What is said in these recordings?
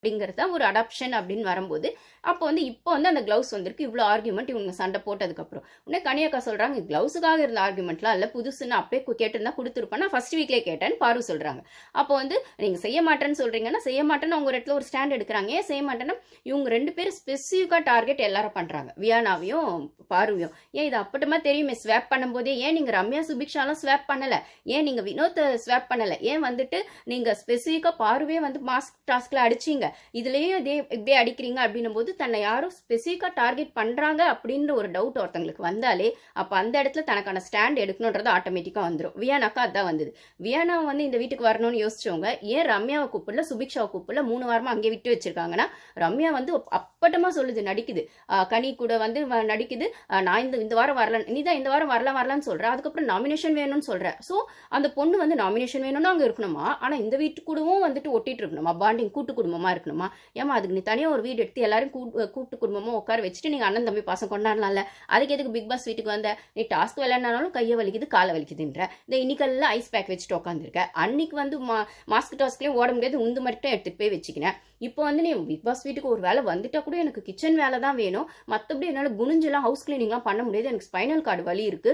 அப்படிங்கிறது தான் ஒரு அடாப்ஷன் அப்படின்னு வரும்போது அப்போ வந்து இப்போ வந்து அந்த க்ளவுஸ் வந்திருக்கு. இவ்வளோ ஆர்குமெண்ட் இவங்க சண்டை போட்டதுக்கப்புறம் உடனே கனியாக்கா சொல்கிறாங்க க்ளவுஸுக்காக இருந்த ஆர்குமெண்ட்லாம் இல்லை. புதுசுன்னு அப்படியே கேட்டிருந்தா கொடுத்துருப்பேன். நான் ஃபர்ஸ்ட் வீக்லேயே கேட்டேன்னு பாரு சொல்கிறாங்க அப்போ வந்து நீங்கள் செய்ய மாட்டேன்னு சொல்கிறீங்கன்னா செய்ய மாட்டேன்னு அவங்க இடத்துல ஒரு ஸ்டாண்ட் எடுக்கிறாங்க. ஏன் செய்ய மாட்டேன்னா இவங்க ரெண்டு பேரும் ஸ்பெசிஃபிக்காக டார்கெட் எல்லாரும் பண்ணுறாங்க வியானாவையும் பாருவையும். ஏன் இது அப்பட்டமாக தெரியுமே? ஸ்வாப் பண்ணும்போதே ஏன் நீங்கள் ரம்யா சுபிக்ஷாலாம் ஸ்வாப் பண்ணலை? ஏன் நீங்கள் வினோத்தை ஸ்வாப் பண்ணலை? ஏன் வந்துட்டு நீங்கள் ஸ்பெசிஃபிக்காக பாருவே வந்து மாஸ்க் டாஸ்கில் அடிச்சீங்க? இதுலேயும் இதே இப்படியே அடிக்கிறீங்க அப்படின்னும் போது தன்னை யாரும் ஸ்பெசிஃபிக்காக டார்கெட் பண்ணுறாங்க அப்படின்ற ஒரு டவுட் ஒருத்தங்களுக்கு வந்தாலே அப்போ அந்த இடத்துல தனக்கான ஸ்டாண்ட் எடுக்கணுன்றது ஆட்டோமேட்டிக்காக வந்துடும் வியானாக்கா அதான் வந்தது. வியானா வந்து இந்த வீட்டுக்கு வரணும்னு யோசிச்சவங்க ஏன் ரம்யாவை கூப்பிடல சுபிக்ஷாவை கூப்பிடல மூணு வாரமாக அங்கே விட்டு வச்சிருக்காங்கன்னா ரம்யா வந்து அப்பட்டமாக சொல்லுது நடிக்குது. ஆஹ் கனி கூட வந்து நடிக்குது. நான் இந்த இந்த வாரம் வரல நீ தான் இந்த வாரம் வரலாம் வரலான்னு சொல்கிறேன் அதுக்கப்புறம் நாமினேஷன் வேணும்னு சொல்கிறேன் ஸோ அந்த பொண்ணு வந்து நாமினேஷன் வேணும்னு அங்கே இருக்கணுமா? ஆனால் இந்த வீட்டு கூடவும் வந்துட்டு ஒட்டிட்டு இருக்கணுமா? பாண்டிங் கூட்டு குடும்பமாக இருக்கணுமா ஏமா அதுக்கு நீ தனியாக ஒரு வீடு எடுத்து எல்லாரும் கூப்பிட்டு கூட்டு உட்கார வச்சுட்டு நீங்கள் அண்ணன் தம்பி பாசம் கொண்டாடலாம்ல. அதுக்கு எதுக்கு பிக் பாஸ் வீட்டுக்கு வந்த? நீ டாஸ்க் விளையாடினாலும் கையை வலிக்குது காலை வலிக்குதுன்ற. இந்த இன்னைக்கெல்லாம் ஐஸ் பேக் வச்சுட்டு உட்காந்துருக்க அன்னைக்கு வந்து மா மாஸ்க் டாஸ்க்லேயும் ஓட முடியாது உந்து மட்டும் எடுத்துகிட்டு போய் வச்சுக்கினேன். இப்போ வந்து நீ பிக் பாஸ் வீட்டுக்கு ஒரு வேலை வந்துட்டா கூட எனக்கு கிச்சன் வேலை தான் வேணும். மற்றபடி என்னால் குனிஞ்செல்லாம் ஹவுஸ் கிளீனிங்லாம் பண்ண முடியாது. எனக்கு ஸ்பைனல் கார்டு வலி இருக்கு.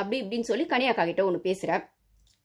அப்படி இப்படின்னு சொல்லி கனியாக்கா கிட்ட ஒன்று பேசுகிறேன்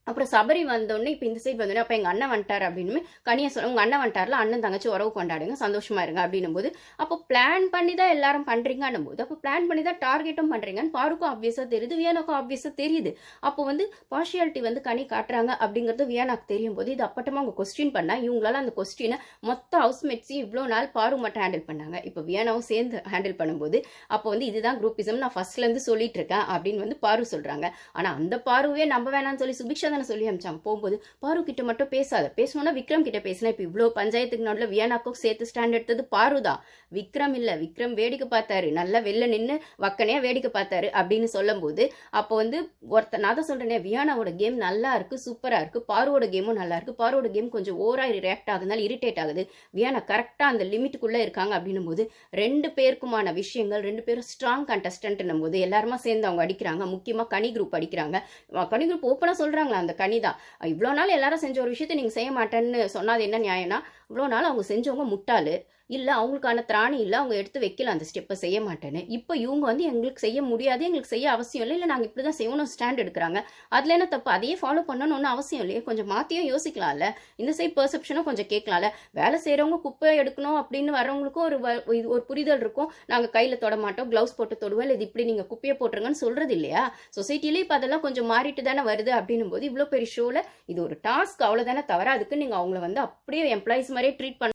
அப்புறம் சபரி வந்தோடனே இப்போ இந்த சைடு வந்தோடனே அப்போ எங்கள் அண்ணன் வந்துட்டார் அப்படின்னு கனியை சொல்ல உங்கள் அண்ணன் வந்துட்டார்ல அண்ணன் தங்கச்சி உறவு கொண்டாடுங்க சந்தோஷமா இருங்க அப்படின்னும் போது அப்போ பிளான் பண்ணி தான் எல்லாரும் பண்ணுறீங்கன்னும் போது அப்போ பிளான் பண்ணி தான் டார்கெட்டும் பண்ணுறீங்கன்னு பாருக்கும் ஆப்வியஸாக தெரியுது வியானாக்கும் ஆப்வியஸாக தெரியுது. அப்போ வந்து பார்ஷியாலிட்டி வந்து கனி காட்டுறாங்க அப்படிங்கிறது வியானாக்கு தெரியும் போது இது அப்பட்டமாக அவங்க கொஸ்டின் பண்ணால் இவங்களால அந்த கொஸ்டினை மொத்த ஹவுஸ்மேட்ஸையும் இவ்வளோ நாள் பாரு மட்டும் ஹேண்டில் பண்ணாங்க. இப்போ வியானாவும் சேர்ந்து ஹேண்டில் பண்ணும்போது அப்போ வந்து இதுதான் குரூப்பிசம் நான் ஃபர்ஸ்ட்லேருந்து சொல்லிட்டு இருக்கேன் அப்படின்னு வந்து பாரு சொல்கிறாங்க ஆனால் அந்த பாருவே நம்ப வேணாம்னு சொல்லி சுபிக்ஷா தானே சொல்லி அமிச்சாங்க போகும்போது பாரு கிட்ட மட்டும் பேசாத. பேசணும்னா விக்ரம் கிட்ட பேசினா இப்போ இவ்வளோ பஞ்சாயத்துக்கு நடுவில் வியானாக்கும் சேர்த்து ஸ்டாண்ட் எடுத்தது பாரு தான். விக்ரம் இல்லை. விக்ரம் வேடிக்கை பார்த்தாரு. நல்லா வெளில நின்று வக்கனையா வேடிக்கை பார்த்தாரு அப்படின்னு சொல்லும்போது அப்போ வந்து ஒருத்த நான் தான் சொல்றேனே வியானாவோட கேம் நல்லா இருக்கு சூப்பராக இருக்கு. பாருவோட கேமும் நல்லா இருக்கு. பாருவோட கேம் கொஞ்சம் ஓவராக ரியாக்ட் ஆகுதுனால இரிட்டேட் ஆகுது. வியானா கரெக்டாக அந்த லிமிட்டுக்குள்ளே இருக்காங்க அப்படின்னும் போது ரெண்டு பேருக்குமான விஷயங்கள் ரெண்டு பேரும் ஸ்ட்ராங் கண்டஸ்டன்ட்னும் போது எல்லாருமா சேர்ந்து அவங்க அடிக்கிறாங்க. முக்கியமா கனி குரூப் அடிக்கிறாங்க. கனி குரூப் ஓப்பனா சொல்றாங்களா அந்த கனிதா இவ்வளோ நாள் எல்லாரும் செஞ்ச ஒரு விஷயத்தை நீங்க செய்ய மாட்டேன்னு சொன்னது என்ன நியாயம்னா இவ்வளோ நாள் அவங்க செஞ்சவங்க முட்டாளு. இல்லை அவங்களுக்கான திராணி இல்லை அவங்க எடுத்து வைக்கல அந்த ஸ்டெப்பை செய்ய மாட்டேன்னு. இப்போ இவங்க வந்து எங்களுக்கு செய்ய முடியாது எங்களுக்கு செய்ய அவசியம் இல்லை. இல்லை நாங்கள் இப்படி தான் செய்யணும் ஸ்டாண்ட் எடுக்கிறாங்க. அதில் என்ன தப்பு? அதையே ஃபாலோ பண்ணணும்னு அவசியம் இல்லையே. கொஞ்சம் மாற்றியும் யோசிக்கலாம்ல. இந்த சைட் பெர்செப்ஷனும் கொஞ்சம் கேட்கலாம்ல. வேலை செய்கிறவங்க குப்பை எடுக்கணும் அப்படின்னு வரவங்களுக்கும் ஒரு வ- இது ஒரு புரிதல் இருக்கும். நாங்கள் கையில் தொட மாட்டோம் க்ளவுஸ் போட்டு தொடுவோம். இல்லை இது இப்படி நீங்கள் குப்பையை போட்டுருங்கன்னு சொல்கிறது இல்லையா? சொசைட்டிலே இப்போ அதெல்லாம் கொஞ்சம் மாறிட்டு தானே வருது அப்படின்னும் போது இவ்வளோ பெரிய ஷோவில் இது ஒரு டாஸ்க் அவ்வளோதானே தவிர அதுக்கு நீங்கள் அவங்கள வந்து அப்படியே எம்ப்ளாயிஸ் மாதிரி ட்ரீட் பண்ண